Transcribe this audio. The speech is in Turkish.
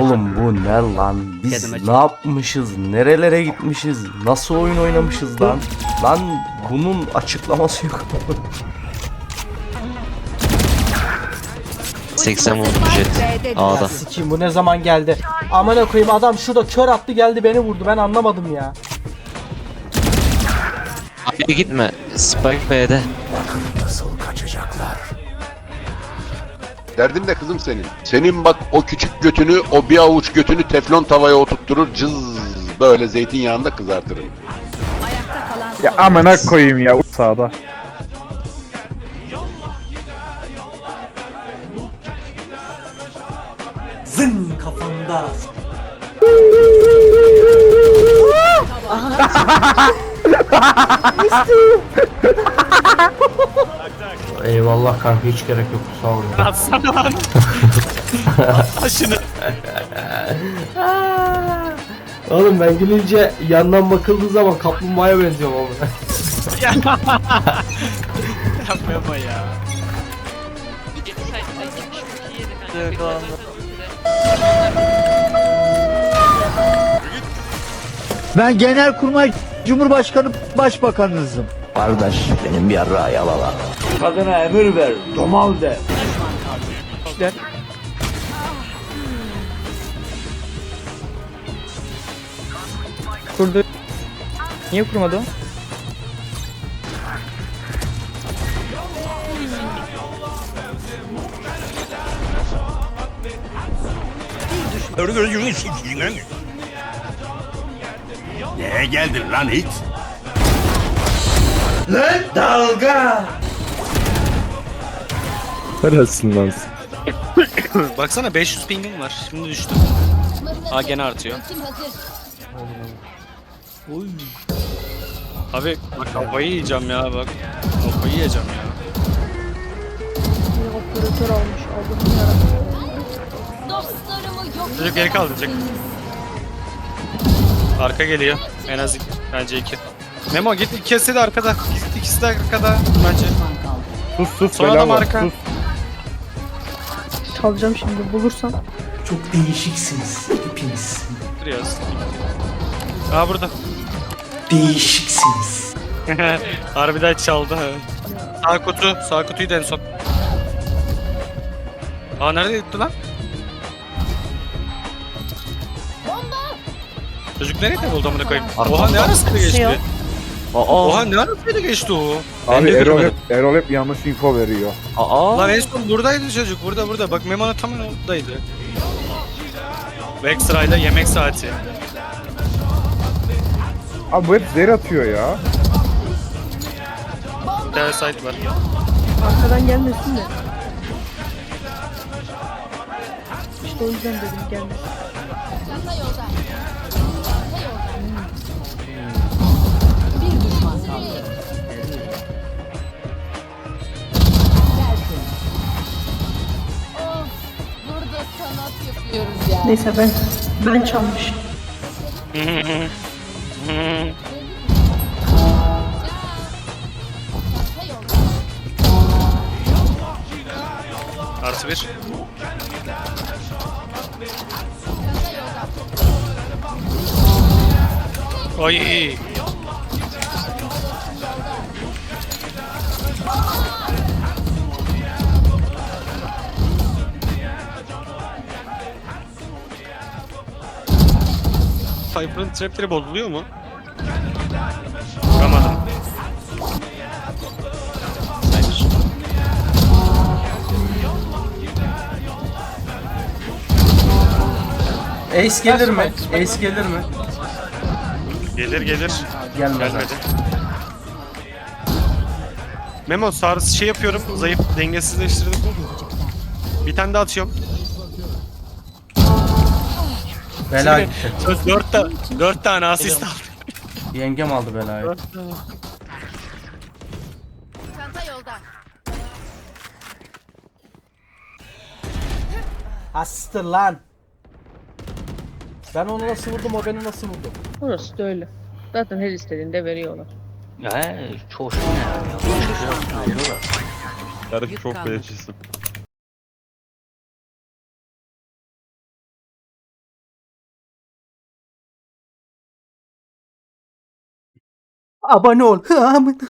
Oğlum bu ne lan? Biz ne yapmışız? Nerelere gitmişiz? Nasıl oyun oynamışız lan? Lan bunun açıklaması yok. 80 vurdu jet. A'da. Sikiyim bu ne zaman geldi? Amına koyayım adam şurada kör attı geldi beni vurdu ben anlamadım ya. A'ya gitme. Spike B'de. Derdin ne kızım senin? Senin bak o küçük götünü, o bir avuç götünü teflon tavaya oturtturur cız böyle zeytinyağında kızartırım. Ya amına koyayım ya sağda. Zın kafamda. Eyvallah kanka hiç gerek yok sağ ol. Atsana lan. At şunu. Oğlum ben gülünce yandan bakıldığı zaman kaplumbağaya benziyorum ama. Yapma yapma ya. Ben Genelkurmay Cumhurbaşkanı Başbakanınızım. Kardeş benim bir yarrağı yalala. Kadına emir ver, domal de. Kurdu. Niye kurmadı o? Neye geldin lan hiç? Lan? Baksana 500 pingim var. Şimdi düştü. Aa gene artıyor. Oy. Abi bak kafayı yiyeceğim ya bak. Kafayı yiyeceğim ya. Operatör almış Allah'ım yarabbim. Dostlarımı yok Çocuk geri kaldıracak. Arka geliyor. En az iki. Bence iki. Memo git ikisi de arkada. Git ikisi de arkada bence. Sus sus Son adam var, arka. sus. Çalacağım şimdi bulursam. Çok değişiksiniz hepiniz. Duruyoruz. Aa burada. Değişiksiniz. Harbiden çaldı ha. Sağ kutu. Sağ kutuyu da en son. Aa nerede gitti lan? Çocuk nereye buldu amına koyayım? Oha ne arasıyla Şey yok. Aa. Oha ne arasıyla geçti o? Ben Abi de Erol görmedim. hep, Erol hep yanlış info veriyor. Aa. Lan en son buradaydı çocuk. Burada burada. Bak Memo'nun tam oradaydı. Ve ekstrayla yemek saati. Abi bu hep zer atıyor ya. Bir tane site var. Arkadan gelmesin de. İşte o yüzden dedim gelmesin. Sanat yapıyoruz ya. Neyse ben ben çalmış. Artı bir. Çanta Cypher'ın trapleri bozuluyor mu? Vuramadım. Ace gelir mi? Ace gelir mi? Gelir gelir. Gelmez. Gelmedi. Memo sarısı şey yapıyorum. Zayıf dengesizleştirdim. Bir tane daha atıyorum. Bela gitti. Söz 4 ta 4 tane asist aldım. Yengem aldı belayı. Çanta yolda. Hastır lan. Ben onu nasıl vurdum o beni nasıl vurdu? Orası da öyle. Zaten her istediğinde veriyorlar. Ya çok şey ya. Karış çok belecisi. Abone ol.